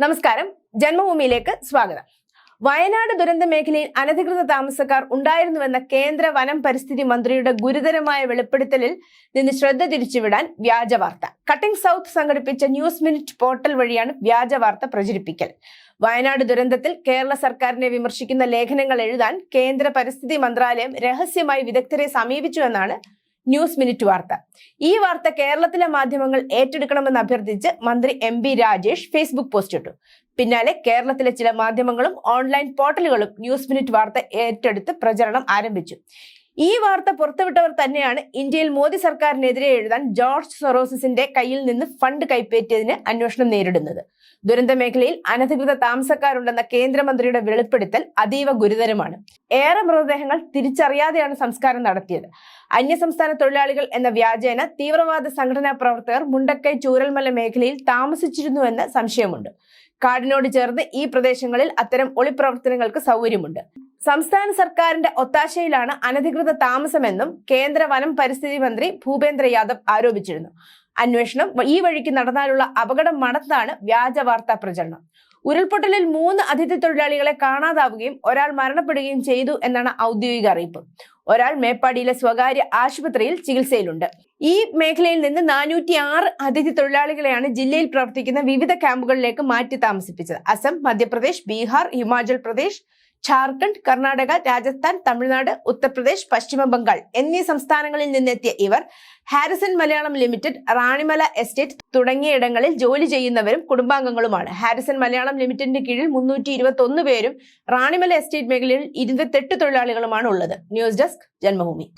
നമസ്കാരം. ജന്മഭൂമിയിലേക്ക് സ്വാഗതം. വയനാട് ദുരന്ത മേഖലയിൽ അനധികൃത താമസക്കാർ ഉണ്ടായിരുന്നുവെന്ന കേന്ദ്ര വനം പരിസ്ഥിതി മന്ത്രിയുടെ ഗുരുതരമായ വെളിപ്പെടുത്തലിൽ നിന്ന് ശ്രദ്ധ തിരിച്ചുവിടാൻ വ്യാജ വാർത്ത. കട്ടിംഗ് സൗത്ത് സംഘടിപ്പിച്ച ന്യൂസ് മിനിറ്റ് പോർട്ടൽ വഴിയാണ് വ്യാജ വാർത്ത പ്രചരിപ്പിക്കൽ. വയനാട് ദുരന്തത്തിൽ കേരള സർക്കാരിനെ വിമർശിക്കുന്ന ലേഖനങ്ങൾ എഴുതാൻ കേന്ദ്ര പരിസ്ഥിതി മന്ത്രാലയം രഹസ്യമായി വിദഗ്ധരെ സമീപിച്ചുവെന്നാണ് ന്യൂസ് മിനിറ്റ് വാർത്ത. ഈ വാർത്ത കേരളത്തിലെ മാധ്യമങ്ങൾ ഏറ്റെടുക്കണമെന്ന് അഭ്യർത്ഥിച്ച് മന്ത്രി M B Rajesh Facebook post ഇട്ടു. പിന്നാലെ കേരളത്തിലെ ചില മാധ്യമങ്ങളും ഓൺലൈൻ പോർട്ടലുകളും ന്യൂസ് മിനിറ്റ് വാർത്ത ഏറ്റെടുത്ത് പ്രചരണം ആരംഭിച്ചു. ഈ വാർത്ത പുറത്തുവിട്ടവർ തന്നെയാണ് ഇന്ത്യയിൽ മോദി സർക്കാരിനെതിരെ എഴുതാൻ ജോർജ് സൊറോസിന്റെ കയ്യിൽ നിന്ന് ഫണ്ട് കൈപ്പറ്റിയതിന് അന്വേഷണം നേരിടുന്നത്. ദുരന്ത മേഖലയിൽ അനധികൃത താമസക്കാരുണ്ടെന്ന കേന്ദ്രമന്ത്രിയുടെ വെളിപ്പെടുത്തൽ അതീവ ഗുരുതരമാണ്. ഏറെ മൃതദേഹങ്ങൾ തിരിച്ചറിയാതെയാണ് സംസ്കാരം നടത്തിയത്. അന്യസംസ്ഥാന തൊഴിലാളികൾ എന്ന വ്യാജേന തീവ്രവാദ സംഘടനാ പ്രവർത്തകർ മുണ്ടക്കൈ ചൂരൽമല മേഖലയിൽ താമസിച്ചിരുന്നു താമസിച്ചിരുന്നുവെന്ന് സംശയമുണ്ട്. കാടിനോട് ചേർന്ന് ഈ പ്രദേശങ്ങളിൽ അത്തരം ഒളിപ്രവർത്തനങ്ങൾക്ക് സൗകര്യമുണ്ട്. സംസ്ഥാന സർക്കാരിന്റെ ഒത്താശയിലാണ് അനധികൃത താമസമെന്നും കേന്ദ്ര വനം പരിസ്ഥിതി മന്ത്രി ഭൂപേന്ദ്ര യാദവ് ആരോപിച്ചിരുന്നു. അന്വേഷണം ഈ വഴിക്ക് നടന്നാലുള്ള അപകടം മണത്താണ് വ്യാജ വാർത്താ പ്രചരണം. ഉരുൾപൊട്ടലിൽ മൂന്ന് അതിഥി തൊഴിലാളികളെ കാണാതാവുകയും ഒരാൾ മരണപ്പെടുകയും ചെയ്തു എന്നാണ് ഔദ്യോഗിക അറിയിപ്പ്. ഒരാൾ മേപ്പാടിയിലെ സ്വകാര്യ ആശുപത്രിയിൽ ചികിത്സയിലുണ്ട്. ഈ മേഖലയിൽ നിന്ന് നാനൂറ്റി ആറ് അതിഥി തൊഴിലാളികളെയാണ് ജില്ലയിൽ പ്രവർത്തിക്കുന്ന വിവിധ ക്യാമ്പുകളിലേക്ക് മാറ്റി താമസിപ്പിച്ചത്. അസം മധ്യപ്രദേശ് ബീഹാർ ഹിമാചൽ പ്രദേശ് ഝാർഖണ്ഡ് കർണാടക രാജസ്ഥാൻ തമിഴ്നാട് ഉത്തർപ്രദേശ് പശ്ചിമ ബംഗാൾ എന്നീ സംസ്ഥാനങ്ങളിൽ നിന്നെത്തിയ ഇവർ Harrison Malayalam limited Ranimala estate തുടങ്ങിയ ഇടങ്ങളിൽ ജോലി ചെയ്യുന്നവരും കുടുംബാംഗങ്ങളുമാണ്. ഹാരിസൺ മലയാളം ലിമിറ്റഡിന്റെ കീഴിൽ മുന്നൂറ്റി ഇരുപത്തി പേരും റാണിമല എസ്റ്റേറ്റ് മേഖലയിൽ ഇരുപത്തെട്ട് തൊഴിലാളികളുമാണ് ഉള്ളത്. News desk Janmabhoomi.